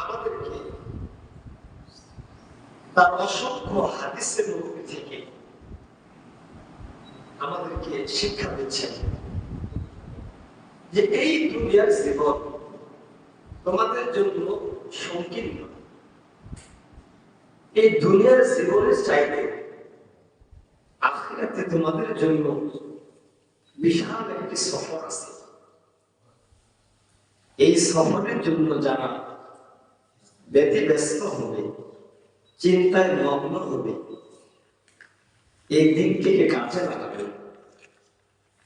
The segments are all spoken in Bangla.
আমাদেরকে তার অসংখ্য হাদিসের মধ্যে থেকে আমাদেরকে শিক্ষা দিচ্ছেন যে এই দুনিয়ার জীবন তোমাদের জন্য সংকীর্ণ। এই দুনিয়ার জীবনের চাইতে আখিরাতে তোমাদের জন্য বিশাল একটি সফর আছে। এই সফরের জন্য যারা ব্যতিব্যস্ত হবে, চিন্তায় মগ্ন হবে, এই দিনটিকে কাজে লাগাবে।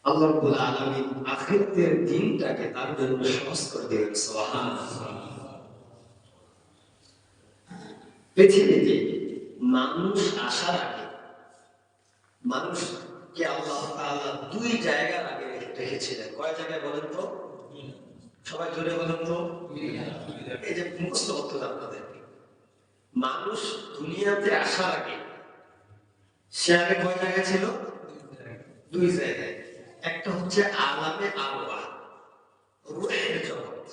আল্লাহ রব্বুল আলামিন আখিরাতের দিনটাকে তার জন্য সহজ করে দিলেন পৃথিবীতে মানুষ আসার আগে, মানুষকে আল্লাহ দুই জায়গার আগে রেখেছিলেন। কয় জায়গায় বলেন তো? সবাই জোরে বলেন তো। এই যে মুখস্থ করতে আপনাদের। মানুষ দুনিয়াতে আসার আগে, সে আগে কয় জায়গায় ছিল? দুই জায়গায়। একটা হচ্ছে আলামে আলোয়া রুহের জগৎ।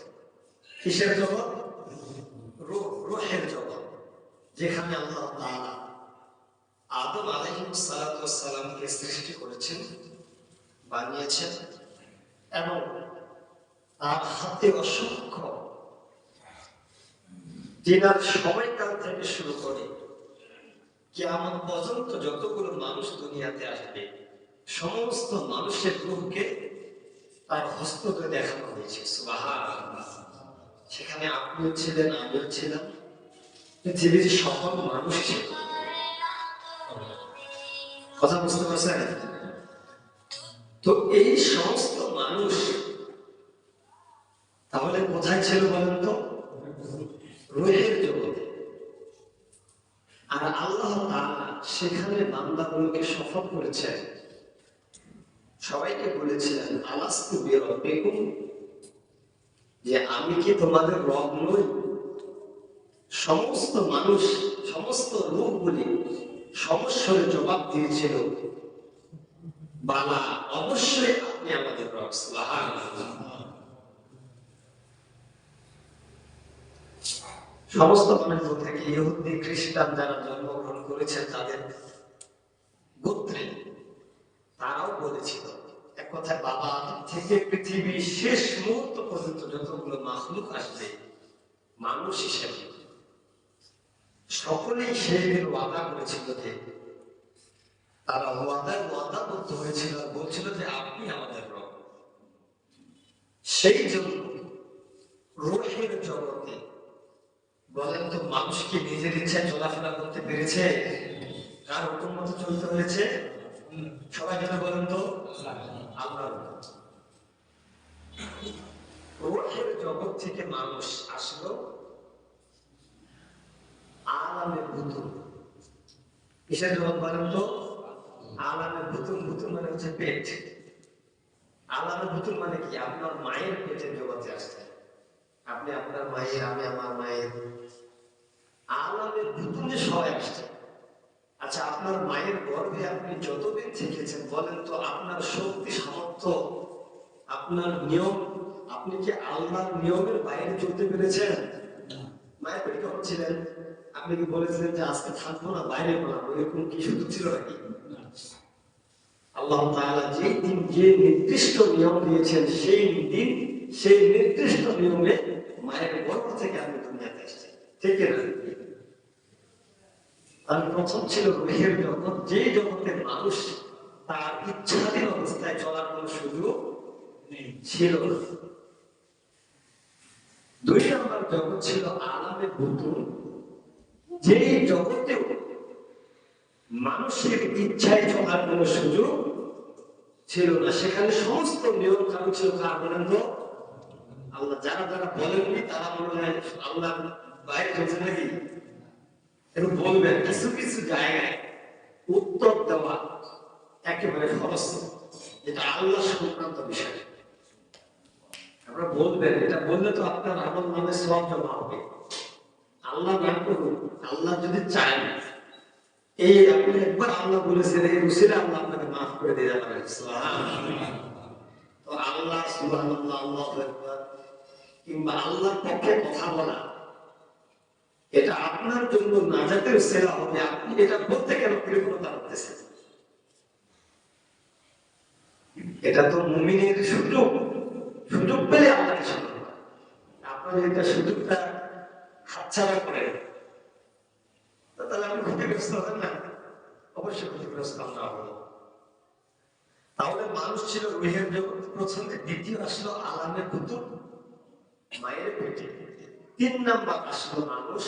কিসের জগৎ? রুহ রুহের জগৎ, যেখানে আল্লাহ তাআলা আদম আলাইহিস সালামকে সৃষ্টি করেছেন, বানিয়েছেন এবং তার হাতে অসংখ্য। দিনার সময়কাল থেকে শুরু করে কেমন পর্যন্ত যতগুলো মানুষ দুনিয়াতে আসবে, সমস্ত মানুষের রূপকে তার হস্তকে দেখানো হয়েছে। সেখানে আপনিও ছিলেন, আমিও ছিলাম। পৃথিবীর সকল মানুষ ছিল কথা বুঝতে পারছেন? তো এই সমস্ত মানুষ তাহলে কোথায় ছিল বলেন তো? রুহের জগতে। আর আল্লাহ সেখানে বান্দাগুলোকে সফল করেছেন। সবাইকে বলেছিলেন, আলাস্তু বিরব্বিকুম? যে, আমি কি তোমাদের রব নই? সমস্ত মানুষ, সমস্ত রূপগুলি সমস্যার জবাব দিয়েছিল, বালা, অবশ্যই আপনি আমাদের রব, সুবহানাল্লাহ। সমস্ত মানুষ থেকে, ইহুদি, খ্রিস্টান যারা জন্মগ্রহণ করেছেন তাদের গোত্রে, তারাও বলেছিল, এক কথায় বাবা, থেকে পৃথিবীর শেষ মুহূর্ত পর্যন্ত যতগুলো মাখলুক আসবে, মানুষ হিসেবে, সকলেই সেই দিন ওয়াদা করেছিল যে, তারা ওয়াদার ওয়াদা করতে হয়েছিল, বলছিল যে আপনি আমাদের রব। সেই জন্য রোহের জগতে বলেন তো মানুষ কি নিজের ইচ্ছায় চলাফেরা করতে পেরেছে কার হুকুম মতো চলতে হয়েছে। সবাই যেন বলেন তো, আল্লাহ। জগৎ থেকে মানুষ আসলো আলামে বুতুন। কিসের জগৎ বলেন তো? আলামে বুতুন বুতুন মানে হচ্ছে পেট। আলামে বুতুন মানে কি? আপনার মায়ের পেটের জগতে আসছে। আপনি আপনার মায়ের, আমি আমার মায়ের। আলামের বুতুনে সবাই আসছে। আচ্ছা আপনার মায়ের গর্ভে আপনি যতদিন থেকেছেন, বলেন তো আপনার শক্তি, সামর্থ্য, আপনার নিয়ম, আপনি কি আল্লাহর নিয়মের বাইরে চলতে পেরেছেন? মায়ের পেটে কখন ছিলেন? আপনি কি বলেছিলেন যে আজকে থাকব না, বাইরে পড়াবো এরকম কি সুযোগ ছিল নাকি? আল্লাহ তাআলা যে দিন যে নির্দিষ্ট নিয়ম দিয়েছেন, সেই দিন সেই নির্দিষ্ট নিয়মে মায়ের গর্ভ থেকে আমি দুনিয়াতে এসেছি। ঠিক না আর প্রথম ছিল রুহের জগৎ যে জগতে মানুষ তার ইচ্ছাধীন অবস্থায় চলার কোন সুযোগ ছিল দুই নম্বর জগৎ ছিল আলামে বুতুন যে জগতেও মানুষের ইচ্ছায় চলার কোন সুযোগ ছিল না। সেখানে সমস্ত নিয়ম কানুন ছিল কার বলেন তো? আল্লাহ যারা যারা বলেননি, তারা মনে হয় আল্লাহ বাইরে চলছে নাকি? একটু বলবেন কিছু কিছু জায়গায় উত্তর দেওয়া একেবারে খরচ যেটা আল্লাহ সংক্রান্ত বিষয়। আপনারা বলবেন, এটা বললে তো আপনার আমল নামে সব জমা হবে। আল্লাহ না করুন আল্লাহ যদি চায় এই আপনি একবার আল্লাহ বলেছেন, এই রুসিলে আল্লাহ আপনাকে মাফ করে দিয়ে যাবেন। তো আল্লাহ আল্লাহ, সুবহানাল্লাহ, আল্লাহু আকবার। কিংবা আল্লাহর পক্ষে কথা বলা। এটা আপনার জন্য নাজাতের সেরা হবে। আপনি এটা বলতে কেন কৃপণতা করতেছেন? এটা তো মুমিনের সুযোগ। সুযোগ পেলে স্মরণ করা। আপনার এটা সুযোগটা হাতছাড়া করেন তা তাহলে আপনি ক্ষতিগ্রস্ত হবেন না? অবশ্যই ক্ষতিগ্রস্ত আমরা হব। তাহলে মানুষ ছিল রুহের জগৎ প্রথমে দ্বিতীয় আসলো আলামের কুতুব মায়ের পেটে তিন নাম্বার আসলো মানুষ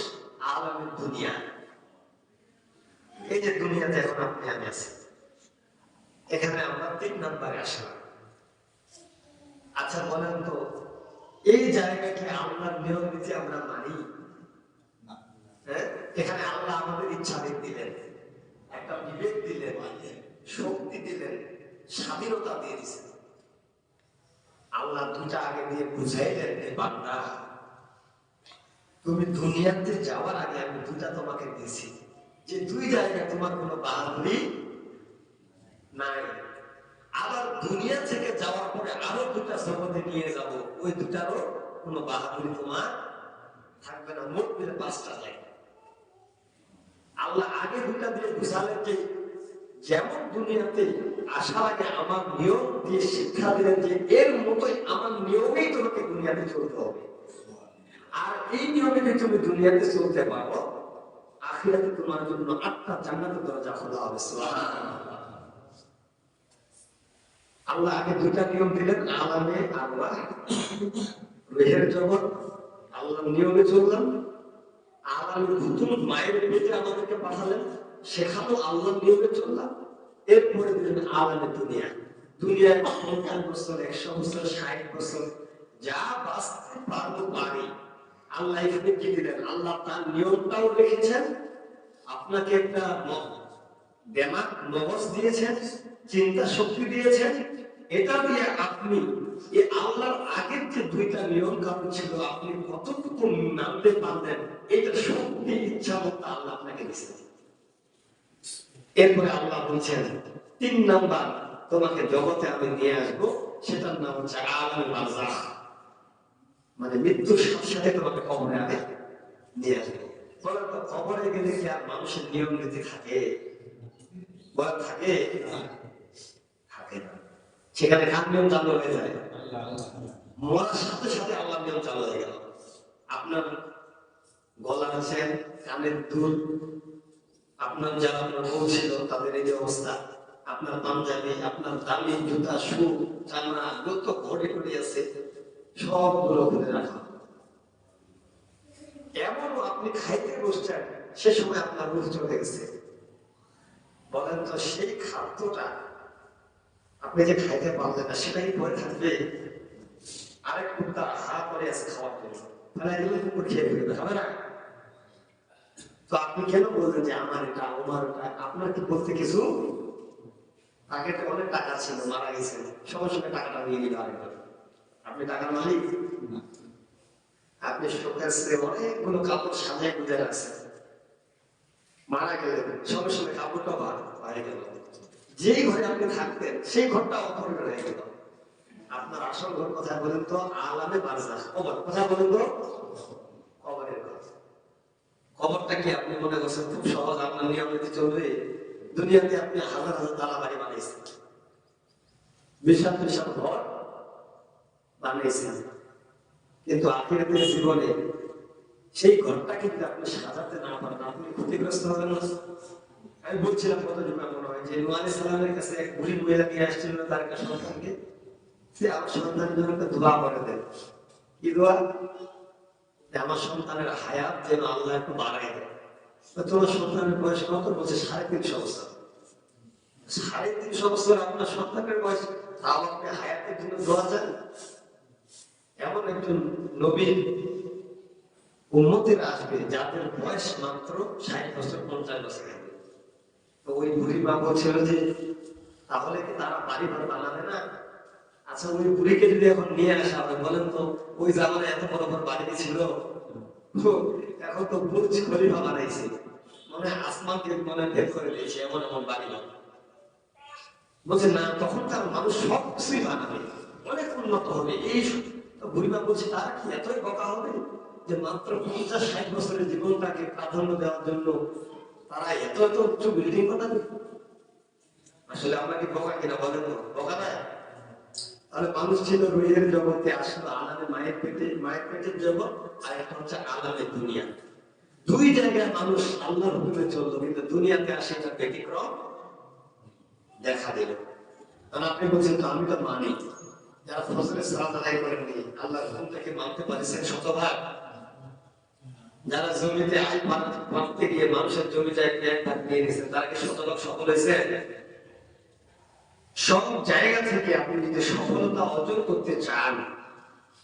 আলামের দুনিয়া। এই যে দুনিয়াতে এখন আপনি আমি আছি। এখানে আমরা তিন নাম্বারে আসলাম। আচ্ছা বলেন তো এই জায়গাকে আল্লাহর নিয়ম নীতি আমরা মানি? হ্যাঁ? এখানে আল্লাহ আমাদের ইচ্ছা দিলেন একটা বিবেক দিলেন শক্তি দিলেন স্বাধীনতা দিয়ে দিয়েছেন আল্লাহ দুটা আগে দিয়ে বুঝাইলেন বান্দা, তুমি দুনিয়াতে যাওয়ার আগে আমি দুটা তোমাকে দিয়েছি যে দুই জায়গায় তোমার কোনো বাহাদুরি নাই। আবার দুনিয়া থেকে যাওয়ার পরে আরও দুটা জগতে নিয়ে যাব, ওই দুটারও কোনো বাহাদুরি তোমার থাকবে না, মোট মিলে পাঁচটা জায়গা আল্লাহ আগে দুটা দিয়ে বুঝালেন যে যেমন দুনিয়াতে আসার আগে আমার নিয়ম দিয়ে শিক্ষা দিলেন যে এর মতোই আমার নিয়মেই তোমাকে দুনিয়াতে চলতে হবে। আর এই নিয়মে তুমি দুনিয়াতে চলতে পারো? আখিরাতে তোমার জন্য দরজা খোলা হবে আল্লাহ আগে দুইটা নিয়ম দিলেন, আলামে আল্লাহ রুহের জগৎ আল্লাহ নিয়মে চললাম। আলামের হুতুম মায়ের পেটে আমাদেরকে পাঠালেন, সেখানেও আল্লাহ নিয়মে চললাম। এরপরে দিলেন আলামে দুনিয়া। দুনিয়ায় পঞ্চাশ বছর, একশো বছর, ষাট বছর, যা বাঁচতে পারব পারি। আল্লাহ এখানে কি দিলেন? আল্লাহ তার নিয়মটাও রেখেছেন। আপনাকে একটা দেমাগ মগজ দিয়েছেন, চিন্তা শক্তি দিয়েছেন। এটা দিয়ে আপনি এই আল্লাহর আগের যে দুইটা নিয়ম কানুন ছিল, আপনি কতটুকু নামতে পারলেন, এটা শক্তি ইচ্ছা মতো আল্লাহ আপনাকে দিয়েছেন। এরপরে আল্লাহ বলছেন, তিন নাম্বার তোমাকে জগতে আমি নিয়ে আসব, সেটার নাম হচ্ছে আলামে বারজাখ মানে মৃত্যুর সাথে সাথে তোমাকে কবরে আগে নিয়ে আসব। কবরে গেলে কি আর মানুষের নিয়ম নীতি থাকে? বলে থাকে? থাকে না। সেখানে কার নিয়ম চালু হয়ে যায়? মরার সাথে সাথে আল্লাহ নিয়ম চালু হয়ে গেল। আপনার গলা আছেন কানের দুল আপনার যারা আপনার বউ ছিল, তাদের এই অবস্থা। আপনার পাঞ্জাবি, আপনার দামি জুতা, শু, চামড়া, যত ঘড়ি ঘড়ি আছে, সবগুলো খুলে রাখা। এমনও আপনি খাইতে বসছেন, সে সময় আপনার রুহ চলে গেছে। বলেন তো, সেই খাদ্যটা আপনি যে খাইতে পারলেন না, সেটাই পরে থাকবে। আরেক কুত্তা হা করে আছে খাওয়ার জন্য। তাহলে এগুলো কুকুর খেয়ে ফেলবে খাবে না? তো আপনি কেন বললেন যে আমার এটা আমার আপনার কি বলতে কিছু? তাকে তো অনেক টাকা ছিল মারা গেছে। সঙ্গে সঙ্গে টাকাটা নিয়ে নিল আরেকবার আপনি টাকার মালিক? আপনি অনেকগুলো কাপড় সাজিয়ে গুজে রাখছেন। মারা গেলেন। সঙ্গে সঙ্গে কাপড়টা বাইরে গেল। যেই ঘরে আপনি থাকতেন সেই ঘরটা অপরিণ হয়ে গেল। আপনার আসল ঘর কোথায় বলেন তো? আলামে বারজা কবর। কোথায় বলেন তো? কবরের ঘর। খবরটা কি আপনি মনে করছেন? খুব সহজ, আপনার নিয়ম নীতি চলবে। দুনিয়াতে আপনি হাজার হাজার তালা বাড়ি বানিয়েছেন বিশাল বিশাল ঘর বানিয়েছেন কিন্তু আখিরাতের জীবনে সেই ঘরটা কিন্তু আপনি সাজাতে না পারেন। আপনি ক্ষতিগ্রস্ত হবেন আমি বলছিলাম কত জমা মনে হয় যে নোয়াল ইসলামের কাছে এক বুড়ি মহিলা নিয়ে আসছিল তার একটা সন্তানকে। সে আমার সন্তানের জন্য একটা দোয়া করে দেন কি দোয়া? আমার সন্তানের হায়াত যেন আল্লাহ একটু বাড়াই দেয়। তোমার সন্তানের বয়স কত? বলছে সাড়ে তিনশো বছর। সাড়ে তিনশো বছর আপনার সন্তানের বয়স, তাও আপনি হায়াতের জন্য দোয়া চান? এমন একজন নবীর উন্মতির আসবে যাদের বয়স মাত্র ষাট বছর, পঞ্চাশ বছর। তো ওই বুড়ি মা বলছিল যে, তাহলে কি তারা বাড়ি ঘর বানাবে না? আচ্ছা ওই বুড়িকে যদি এখন নিয়ে আসা হবে বলেন তো, ওই জামানে এত বড় বড় বাড়ি ছিল? এখন তো বুর্জ খলিফা বানাইছে। মনে আসমানকে মনে ভেদ করে দিয়েছে, এমন এমন বাড়ি বলছে, না, তখনকার মানুষ সব কিছুই বানাবে, অনেক উন্নত হবে। এই বুড়িমা বলছে, তারা কি এতই বকা হবে যে মাত্র পঞ্চাশ ষাট বছরের জীবনটাকে প্রাধান্য দেওয়ার জন্য তারা এত এত উচ্চ বিল্ডিং বানাবে? আসলে আমরা কি বকা কিনা বলেন বকা না? তাহলে মানুষ ছিল রুহের জগতে আসলো, আলাদা মায়ের পেটে, মায়ের পেটের জগৎ, আর একটা হচ্ছে আলাদা দুনিয়া। দুই জায়গায় মানুষ আল্লাহর হুকুমে চলল, কিন্তু দুনিয়াতে আসে একটা ব্যতিক্রম দেখা দিল। কারণ আপনি বলছেন তো, আমি তো মানি। যারা ফসলের সালাত আদায় করেননি, আল্লাহর হুকুমটাকে মানতে পারছেন শতভাগ। যারা জমিতে আই মারতে গিয়ে মানুষের জমি যায় এক নিয়ে নিয়েছেন, তারা কি শতভাগ সফল হয়েছে? সব জায়গা থেকে আপনি যদি সফলতা অর্জন করতে চান,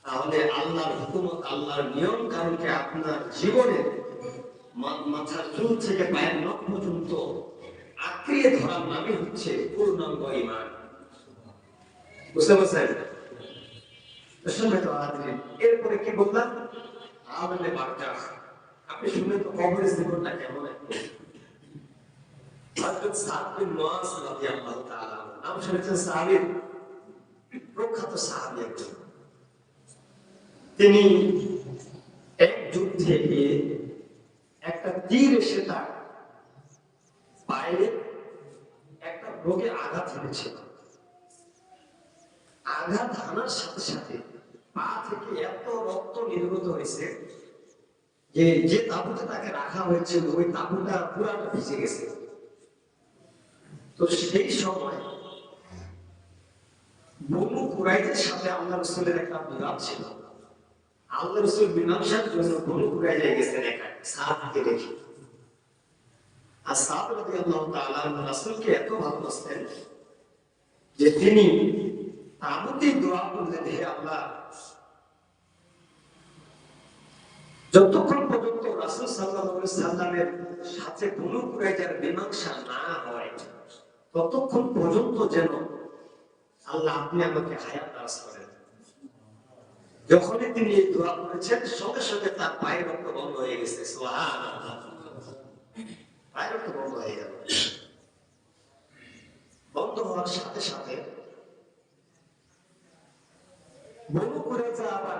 তাহলে আল্লাহর হুকুমত, আল্লাহর নিয়ম কারণকে আপনার জীবনের মাথার চুল থেকে পায়ের নখ পর্যন্ত আঁকড়িয়ে ধরার নামই হচ্ছে পূর্ণাঙ্গ ইমান বুঝতে পারছেন? এরপরে কি বললাম? আপনি শুনে তো কবরের জীবনটা কেমন? একটু তিনি এক যুদ্ধে গিয়ে একটা তীর এসে তার পায়ে একটা রোগে আঘাত হেনেছিল। আঘাত হানার সাথে সাথে পা থেকে এত রক্ত নির্গত হয়েছে যে যে তাঁবুতে তাকে রাখা হয়েছিল, ওই তাঁবুটা পুরাটা ভিজে গেছে। তো সেই সময় বনু কুরাইদের সাথে আল্লাহ রসুলের একটা বিবাদ ছিল। আল্লাহ রসুল মীমাংসার জন্য বনু কুরাইজায় গেছেন, একা সাহাবকে তিনি দোয়া যতক্ষণ পর্যন্ত সাথে বনু মীমাংসা না হয় ততক্ষণ পর্যন্ত যেন আল্লাহ আপনি আমাকে হায়াত দারাজ করেন। যখনই তিনি এই দোয়া করেছেন, সঙ্গে সঙ্গে তার পায়ের রক্ত বন্ধ হয়ে গেছে। পায়ের রক্ত বন্ধ হয়ে গেল। বন্ধ হওয়ার সাথে সাথে বনু কুরাইজা আবার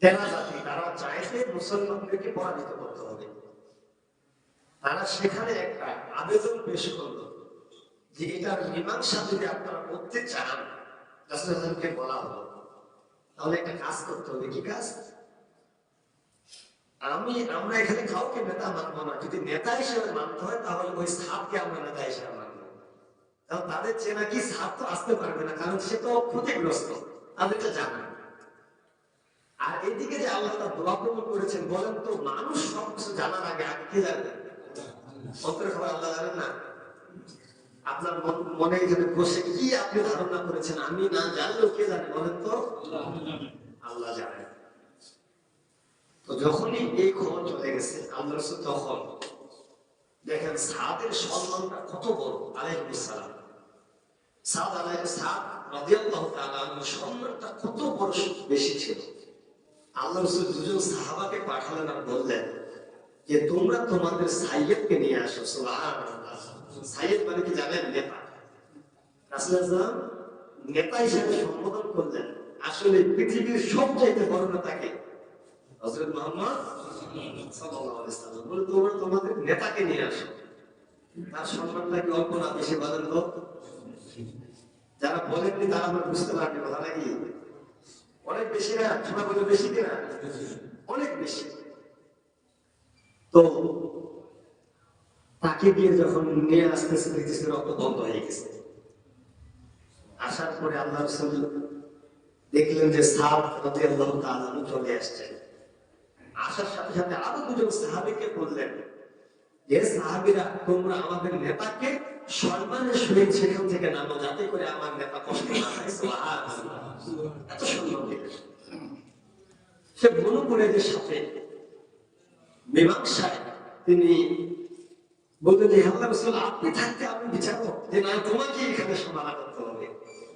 তেনা জাতি তারা মুসলমানদেরকে পরাজিত করতে হবে। তারা সেখানে একটা আবেদন পেশ করল যে এটার মীমাংসা যদি আপনারা করতে চান রাসূলকে বলা হলো। তাহলে একটা কাজ করতে হবে, কি কাজ? আমি, আমরা এখানে কাউকে নেতা মানবো না। যদি নেতা হিসেবে মানতে হয়, তাহলে ওই সাপকে আমরা নেতা হিসেবে মানবো। কারণ তাদের চেনা কি সাপ তো আসতে পারবে না, কারণ সে তো ক্ষতিগ্রস্ত। তাদেরটা জানা আর এদিকে যে আল্লাহ দোয়া করেছেন, বলেন তো, মানুষ সবকিছু জানার আগে আগে কে আপনার মনে এখানে বসে, কি আপনি ধারণা করেছেন? আমি না জানলেও কে জানে বলেন তো? আল্লাহ তো যখনই এই খবর চলে গেছে আল্লাহ তখন দেখেন সাদের সম্মানটা কত বড়, আলাইহিস সালাম। সাদ আলাই সাদ সম্মানটা কত বড় বেশি ছিল। আল্লাহ রসুল দুজন সাহাবাকে পাঠালেন আর বললেন যে তোমরা তোমাদের সাইয়েদকে নিয়ে আসো সাইয়েদ মানে কি জানেন? নেতা। নেতা হিসেবে সম্বোধন করলেন। আসলে পৃথিবীর সবচাইতে বড় নেতাকে হযরত মুহাম্মদ বলে, তোমরা তোমাদের নেতাকে নিয়ে আসো। তার সম্মানটা কি অল্প না বেশি বলেন তো? যারা বলেননি তারা বুঝতে পারবে কথা নাকি অনেক বেশি না? শোনা বলে বেশি কিনা? অনেক বেশি। তো তাকে দিয়ে যখন নিয়ে আসতেছে, দেখতেছে রক্ত বন্ধ হয়ে গেছে। আসার পরে আল্লাহ দেখলেন যে সাহাব রাতে আল্লাহ তাআলা চলে আসছেন আসার সাথে সাথে আরও দুজন সাহাবিকে বললেন যে, সাহাবিরা, তোমরা আমাদের নেতাকে সম্মানের সহিত সেখান থেকে নামো, যাতে করে আমার নেতা কষ্ট না সুবহানাল্লাহ। এত সম্মান সে বনুকুরেদের সাথে মীমাংসায় তিনি বললেন যে আল্লাহ রসুল, আপনি থাকতে আমি বিচারক যে না, তোমাকে এখানে সমাধান করতে হবে।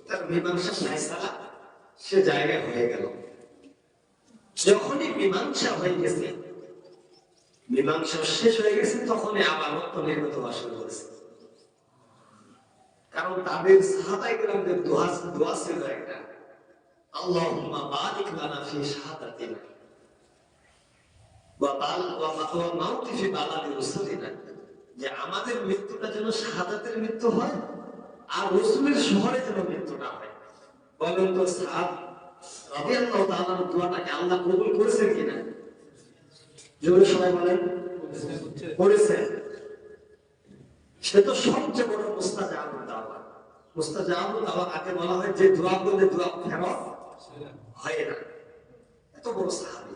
তার মীমাংসা ফায়সালা সে জায়গায় হয়ে গেল। যখনই মীমাংসা হয়ে গেছে, মীমাংসা শেষ হয়ে গেছে, তখনই আবার রক্ত নির্গত হওয়া শুরু করেছে। কারণ তাদের সাহাবাই গ্রামদের দোয়া দোয়া ছিল একটা, আল্লাহুম্মা বারিক লানা ফি শাহাদাতিনা ওয়া বাল ওয়া মা- ওয়া মাউতি ফি বালাদি রুসুলিনা যে আমাদের মৃত্যুটা যেন মৃত্যু হয়, আর রসুলের শহরে যেন মৃত্যুটা হয়। বলেন তো আল্লাহ কবুল করেছেন কিনা? জোরে সবাই বলেন, করেছেন। সে তো সবচেয়ে বড় দাওয়া। মুস্তাজাবুদ দাওয়া বলা হয়? যে দোয়া করলে দোয়া ফেরত হয় না। এত বড় সাহাবী।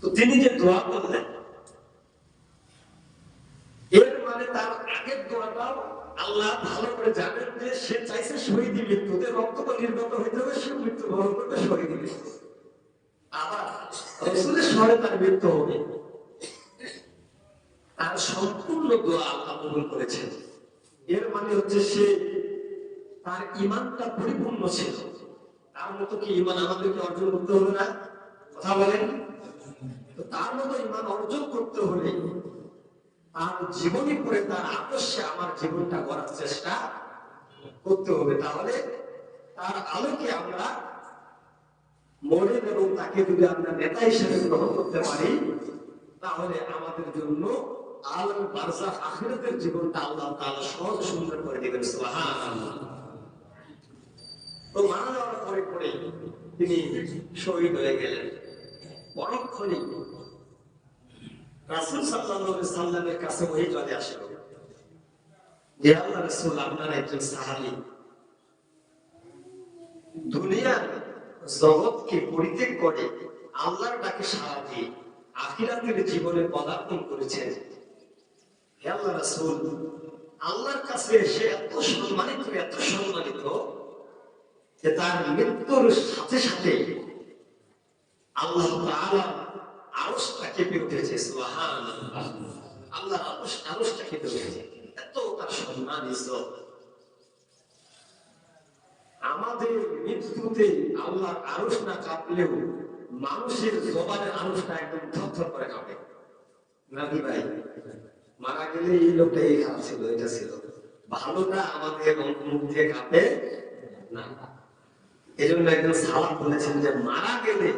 তো তিনি যে দোয়া করলেন, এর মানে তার আগের দোয়াটাও আল্লাহ ভালো করে জানেন যে সে চাইছে শহীদি মৃত্যুতে রক্ত নির্গত হইতে হবে, সে মৃত্যু করবে মৃত্যু। আবার রসুলের তার মৃত্যু হবে। তার সম্পূর্ণ দোয়া আল্লাহ কবুল এর মানে হচ্ছে সে তার ইমানটা পরিপূর্ণ ছিল। তার মতো কি ইমান আমাদেরকে অর্জন করতে হবে না? কথা বলেন। তার মতো ইমান অর্জন করতে হলে তার জীবনী পড়ে তার আদর্শে আমার জীবনটা গড়ার চেষ্টা করতে হবে। তাহলে তার আলোকে আমরা মনে এবং তাকে যদি আমরা নেতা হিসেবে গ্রহণ করতে পারি, তাহলে আমাদের জন্য আলম বারজা আখিরাতের জীবনটা আল্লাহ তাআলা সহজ সুন্দর করে দিবেন। তো মারা যাওয়ার পরে পরে তিনি শহীদ হয়ে গেলেন। পরক্ষণে রাসূল সাল্লাল্লাহু সাল্লামের কাছে যে আল্লাহ আপনার একজন সাহাবী। দুনিয়ার জগৎকে পরিত্যাগ করে আল্লাহর ডাকে সাড়া দিয়ে আখিরাতের জীবনে পদার্পণ করেছেন। হে আল্লাহ রাসূল, আল্লাহর কাছে এসে এত সম্মানিত এত সম্মানিত যে তার মৃত্যুর সাথে সাথে আল্লাহ তাআলা আরশটা কেঁপে উঠেছে আল্লাহ আরশ আরশটা উঠেছে এত তার সম্মান আমাদের মৃত্যুতে আল্লাহর আরশ না কাঁপলেও মানুষের জবানের আরশটা একদম থরথর করে কাঁপে। নাকি ভাই, মারা গেলে এই লোকটা এই খারাপ ছিল, এটা ছিল। ভালোটা আমাদের মুখ দিয়ে কাঁপে না। এই জন্য একজন সালাম বলেছেন যে, মারা গেলে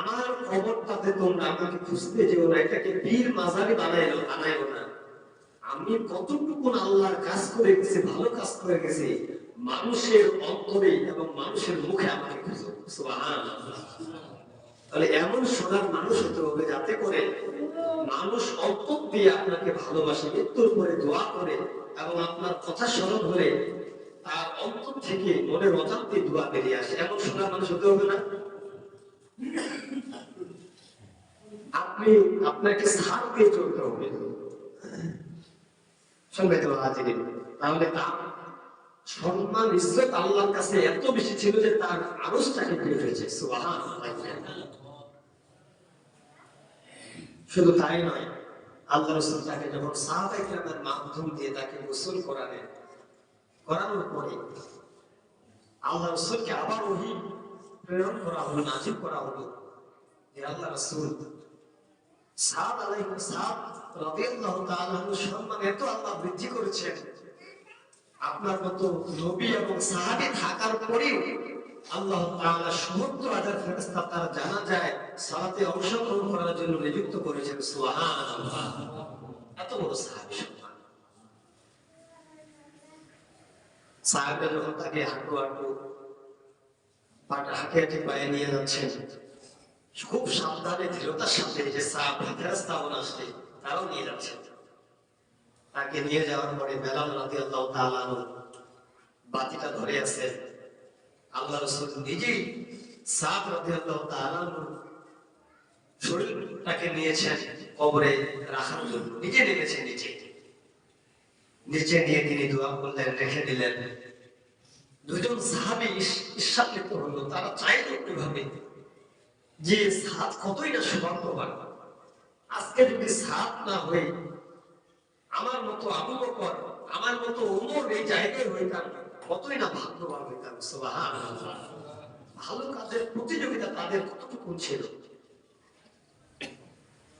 আমার খবরটাতে তোমরা আমাকে খুঁজতে যেও না, এটাকে বীর মাঝারি বানাইলো বানাইলো না। আমি কতটুকু আল্লাহর কাজ করে গেছি, ভালো কাজ করে গেছি, মানুষের অন্তরে এবং মানুষের মুখে আমাকে খুঁজো। তাহলে এমন সোনার মানুষ হতে হবে যাতে করে মানুষ অন্তর দিয়ে আপনাকে ভালোবাসে, মৃত্যুর পরে দোয়া করে এবং আপনার কথা স্মরণ হলে তার অন্তর থেকে মনের অজান্তে দোয়া বেরিয়ে আসে। এমন সোনার মানুষ হতে হবে না। আপনি আপনাকে সার দিয়ে চলতে হবে। সঙ্গে তো হাজির তাহলে তার সম্মান, ইজ্জত আল্লাহর কাছে এত বেশি ছিল যে তার আরসটাকে পেয়ে ফেলেছে। শুধু তাই নয়, আল্লাহ রসুল তাকে যখন সাহাবাই গ্রামের মাধ্যম দিয়ে তাকে গোসল করালেন, করানোর পরে আল্লাহ রসুলকে আবার ওহি প্রেরণ করা হলো নাজিব করা হলো যে আল্লাহ রসুল সাদ আলাইহিস সাদ রাদিয়াল্লাহু তাআলা সম্মান এত আল্লাহ বৃদ্ধি করেছেন। আপনার মতো নবী এবং সাহাবী থাকার পরেও আল্লাহ তাআলা সমস্ত হাজার ফেরেশতা তার জানা যায়, সালাতে অংশগ্রহণ করার জন্য নিযুক্ত করেছেন। সুবহানাল্লাহ। এত বড় সাহাবী সম্মান। সাহাবীরা যখন তাকে হাঁটু হাঁটু পাটা হাঁটে হাঁটে পায়ে নিয়ে যাচ্ছেন। খুব সাবধানে, দৃঢ়তার সাথে যে সাপ ফেরেস্তাগণ আসছে, তারাও নিয়ে যাচ্ছে। তাকে নিয়ে যাওয়ার পরে বেলাল রাতি আল্লাহ বাতিটা ধরে আছে। আল্লাহ রসুল নিজেই সাপ রাতি আল্লাহ শরীরটাকে নিয়েছেন কবরে রাখার জন্য। নিজে নেমেছেন নিচে নিচে নিয়ে তিনি দোয়া করলেন, রেখে দিলেন। দুজন সাহাবি ঈর্ষান্বিত হলো, তারা চাইল কীভাবে? যে সাত কতই না সৌভাগ্যবান আজকে যদি সাত না হয়ে আমার মতো আবু বকর, আমার মতো ওমর এই জায়গায় হইতাম কতই না ভাগ্যবান হইতাম সুবহানাল্লাহ। ভালো কাজের প্রতিযোগিতা তাদের কতটুকু ছিল?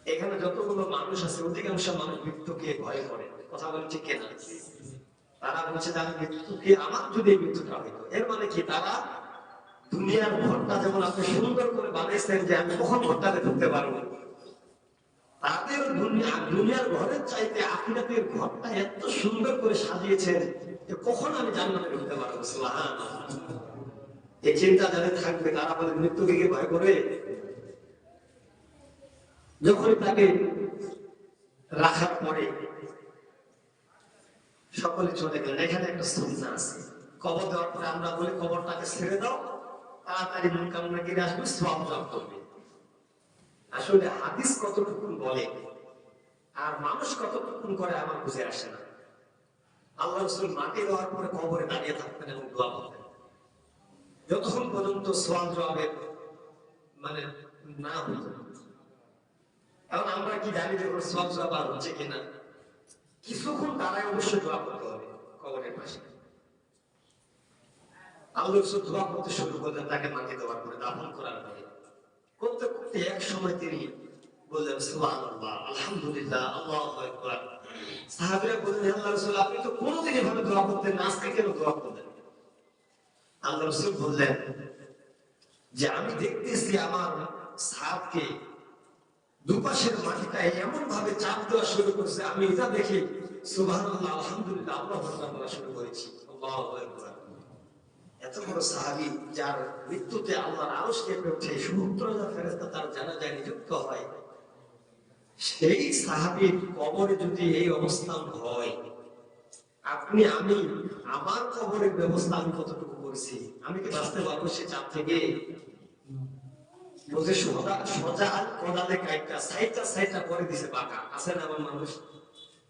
এখানে যতগুলো মানুষ আছে, অধিকাংশ মানুষ মৃত্যুকে ভয় করে। কথা বলে ঠিক কিনা তারা বলছে আমি মৃত্যুকে আমার? যদি মৃত্যুটা হইতো এর মানে কি? তারা দুনিয়ার ঘরটা যেমন আপনি সুন্দর করে বানাইছেন যে আমি কখন ঘরটাতে ঢুকতে পারব? তাদের দুনিয়া, দুনিয়ার ঘরের চাইতে আখিরাতের ঘরটা এত সুন্দর করে সাজিয়েছেন যে কখন আমি জান্নাতে ঢুকতে পারব? এই চিন্তা যাদের থাকবে, তারা বলে, মৃত্যুকে কি ভয় করে? যখন তাকে রাখার পরে সকলে চলে গেলেন এখানে একটা সুবিধা আছে। কবর দেওয়ার পরে আমরা বলি কবরটাকে ছেড়ে দাও, তাড়াতাড়ি মন কামনা কিনে আসবে সব জব করবে। আসলে হাদিস কতটুকুন বলে, আর মানুষ কতটুকুন করে আমার বুঝে আসে না। আল্লাহ রসুল মাটি দেওয়ার পরে কবরে দাঁড়িয়ে থাকতেন এবং দোয়া করতেন। যতক্ষণ পর্যন্ত সোয়াল জবাবের মানে না হইত এখন আমরা কি জানি যে সোয়াল জবাব হচ্ছে কিনা? কিছুক্ষণ দাঁড়ায় অবশ্যই দোয়া করতে হবে, কবরের পাশে। আল্লাহ রসুল দোয়া করতে শুরু করলেন, তাকে মাটি দেওয়ার পরে দাফন করার পরে। করতে করতে এক সময় তিনি বললেন, সুবহানাল্লাহ, আলহামদুলিল্লাহ, আল্লাহু আকবার। বললেন আল্লাহ রাসূল, আপনি তো কোনোদিন এভাবে দোয়া করতেন না, আজকে কেন দোয়া করলেন? আল্লাহ রাসূল বললেন যে, আমি দেখতেছি আমার সাহাবকে দুপাশের মাটিটা এমন ভাবে চাপ দেওয়া শুরু করছে, আমি এটা দেখে সেই সাহাবির কবরে যদি এই অবস্থান হয়, আপনি, আমি, আমার কবরের ব্যবস্থা আমি কতটুকু করেছি? আমি কি বাঁচতে পারব সে চাপ থেকে? সোজা কোদালে কাইটা সাইটা সাইটা করে দিছে বাঁকা আছে না আমার মানুষ?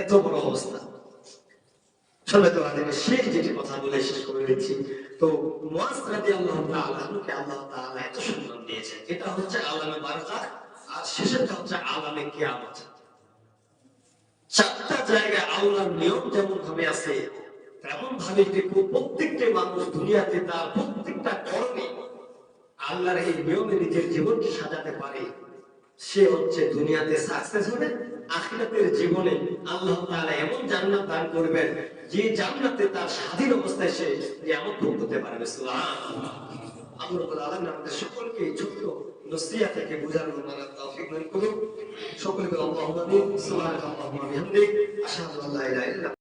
এত বড় অবস্থা। শেষ যেটি কথা বলে শেষ করে দিচ্ছি। তো তেমন ভাবে প্রত্যেকটা মানুষ দুনিয়াতে তার প্রত্যেকটা কর্মে আল্লাহর এই নিয়মে নিজের জীবনকে সাজাতে পারে। সে হচ্ছে দুনিয়াতে সাকসেস হবে আখিরাতের জীবনে আল্লাহ তাআলা এমন জান্নাত দান করবেন, যে জান্নাতে তার স্বাধীন অবস্থায় সে নিয়ামত ভোগ করতে পারবে। সুবহানাল্লাহ। আল্লাহ রাব্বুল আমাদের সকলকে ছোট্ট নসিয়া থেকে বুঝার তৌফিক দান করুন। সকলকে আল্লাহুম্মা আমিন সুবহানাল্লাহি ওয়া বিহামদিহি, আশহাদু আল্লা ইলাহা ইল্লা